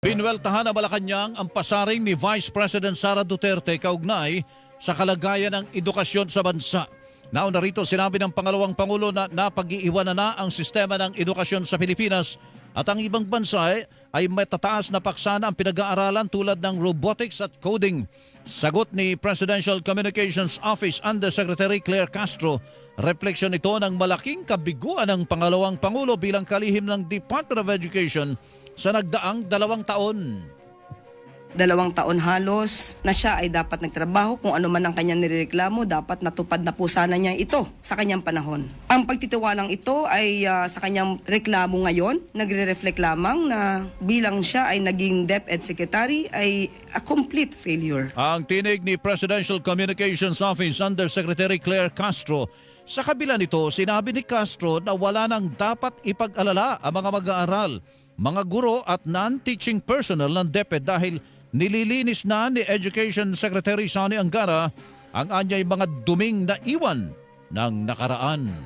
Binweltahan ng Malacanang ang pasaring ni Vice President Sara Duterte kaugnay sa kalagayan ng edukasyon sa bansa. Nauna rito sinabi ng pangalawang Pangulo na napag-iiwanan na ang sistema ng edukasyon sa Pilipinas at ang ibang bansa ay, ay matataas na paksana ang pinag-aaralan tulad ng robotics at coding. Sagot ni Presidential Communications Office Undersecretary Claire Castro, refleksyon ito ng malaking kabiguan ng pangalawang Pangulo bilang kalihim ng Department of Education sa nagdaang dalawang taon. dalawang taon halos na siya ay dapat nagtrabaho kung ano man ang kanyang nireklamo dapat natupad na po sana niya ito sa kanyang panahon. Ang pagtitiwalang ito ay ah, sa kanyang reklamo ngayon, nagre-reflect lamang na bilang siya ay naging DepEd Secretary ay a complete failure. Ang tinig ni Presidential Communications Office Undersecretary Claire Castro. Sa kabila nito, sinabi ni Castro na wala nang dapat ipag-alala ang mga mag-aaral, mga guro at non-teaching personnel ng DepEd dahil nililinis na ni Education Secretary Sani Angara ang anyay mga duming na iwan ng nakaraan.